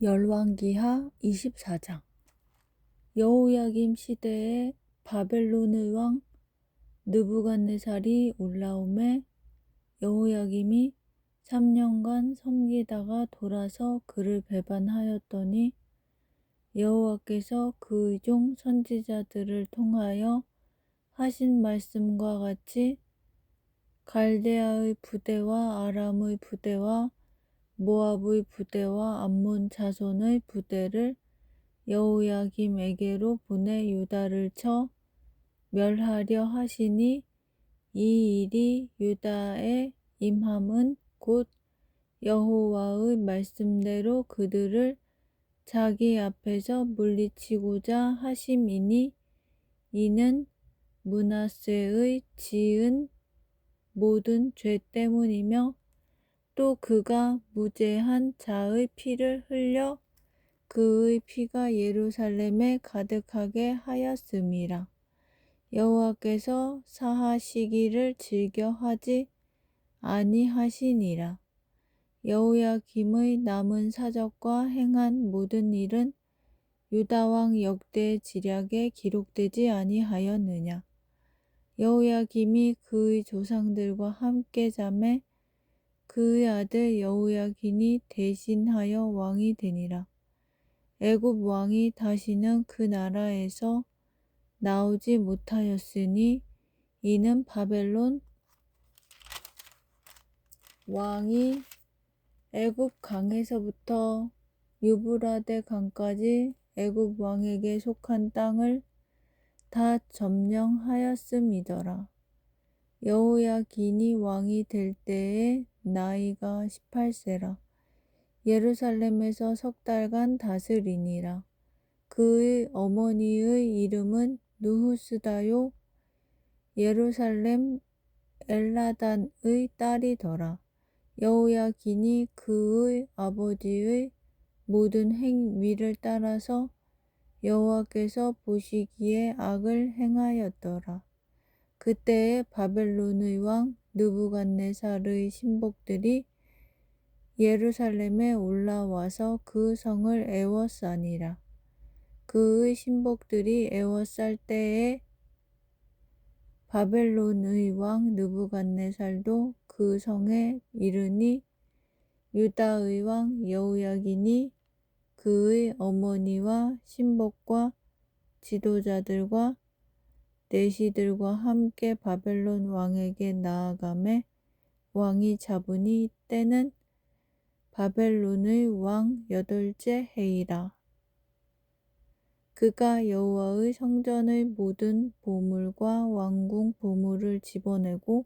열왕기하 24장. 여호야김 시대에 바벨론의 왕 느부갓네살이 올라오매 여호야김이 3년간 섬기다가 돌아서 그를 배반하였더니 여호와께서 그의 종 선지자들을 통하여 하신 말씀과 같이 갈대아의 부대와 아람의 부대와 모압의 부대와 암몬 자손의 부대를 여호야김에게로 보내 유다를 쳐 멸하려 하시니 이 일이 유다에 임함은 곧 여호와의 말씀대로 그들을 자기 앞에서 물리치고자 하심이니 이는 문하세의 지은 모든 죄 때문이며 또 그가 무죄한 자의 피를 흘려 그의 피가 예루살렘에 가득하게 하였음이라. 여호와께서 사하시기를 즐겨 하지 아니하시니라. 여호야김의 남은 사적과 행한 모든 일은 유다 왕 역대 지략에 기록되지 아니하였느냐. 여호야김이 그의 조상들과 함께 잠에 그의 아들 여호야긴이 대신하여 왕이 되니라. 애굽 왕이 다시는 그 나라에서 나오지 못하였으니 이는 바벨론 왕이 애굽 강에서부터 유브라데 강까지 애굽 왕에게 속한 땅을 다 점령하였음이더라. 여호야긴이 왕이 될 때에 나이가 18세라. 예루살렘에서 석 달간 다스리니라. 그의 어머니의 이름은 누후스다요. 예루살렘 엘라단의 딸이더라. 여호야긴이 그의 아버지의 모든 행위를 따라서 여호와께서 보시기에 악을 행하였더라. 그때에 바벨론의 왕 느부갓네살의 신복들이 예루살렘에 올라와서 그 성을 애워싸니라. 그의 신복들이 애워쌀 때에 바벨론의 왕 느부갓네살도 그 성에 이르니 유다의 왕 여호야긴이 그의 어머니와 신복과 지도자들과 내시들과 함께 바벨론 왕에게 나아가매 왕이 잡으니 때는 바벨론의 왕 여덟째 해이라. 그가 여호와의 성전의 모든 보물과 왕궁 보물을 집어내고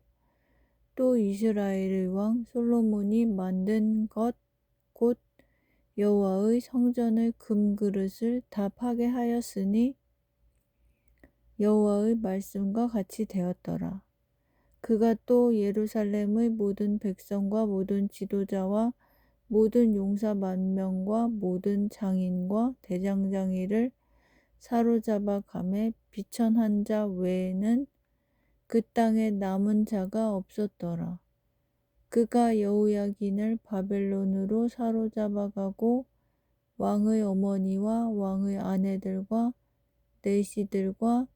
또 이스라엘의 왕 솔로몬이 만든 것 곧 여호와의 성전의 금그릇을 다 파괴하였으니 여호와의 말씀과 같이 되었더라. 그가 또 예루살렘의 모든 백성과 모든 지도자와 모든 용사 만 명과 모든 장인과 대장장이를 사로잡아 감에 비천한 자 외에는 그 땅에 남은 자가 없었더라. 그가 여호야긴을 바벨론으로 사로잡아 가고 왕의 어머니와 왕의 아내들과 내시들과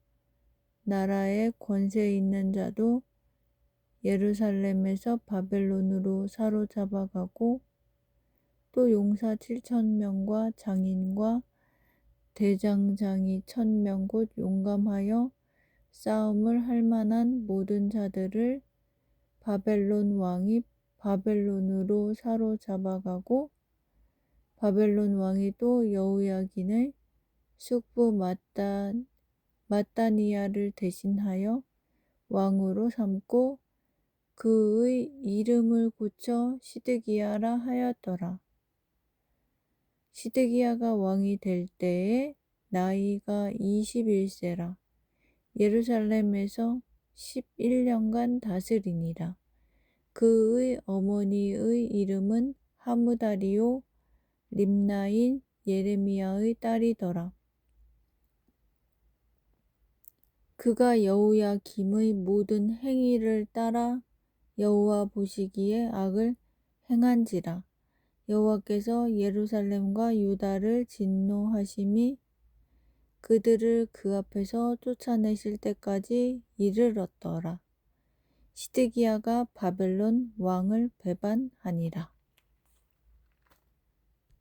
나라에 권세 있는 자도 예루살렘에서 바벨론으로 사로잡아 가고 또 용사 7천 명과 장인과 대장장이 천명 곧 용감하여 싸움을 할 만한 모든 자들을 바벨론 왕이 바벨론으로 사로잡아 가고 바벨론 왕이 또 여호야긴의 숙부 마단 마따니아를 대신하여 왕으로 삼고 그의 이름을 고쳐 시드기야라 하였더라. 시드기야가 왕이 될 때에 나이가 21세라. 예루살렘에서 11년간 다스리니라. 그의 어머니의 이름은 하무다리오 림나인 예레미야의 딸이더라. 그가 여호야 김의 모든 행위를 따라 여호와 보시기에 악을 행한지라 여호와께서 예루살렘과 유다를 진노하심이 그들을 그 앞에서 쫓아내실 때까지 이르렀더라. 시드기야가 바벨론 왕을 배반하니라.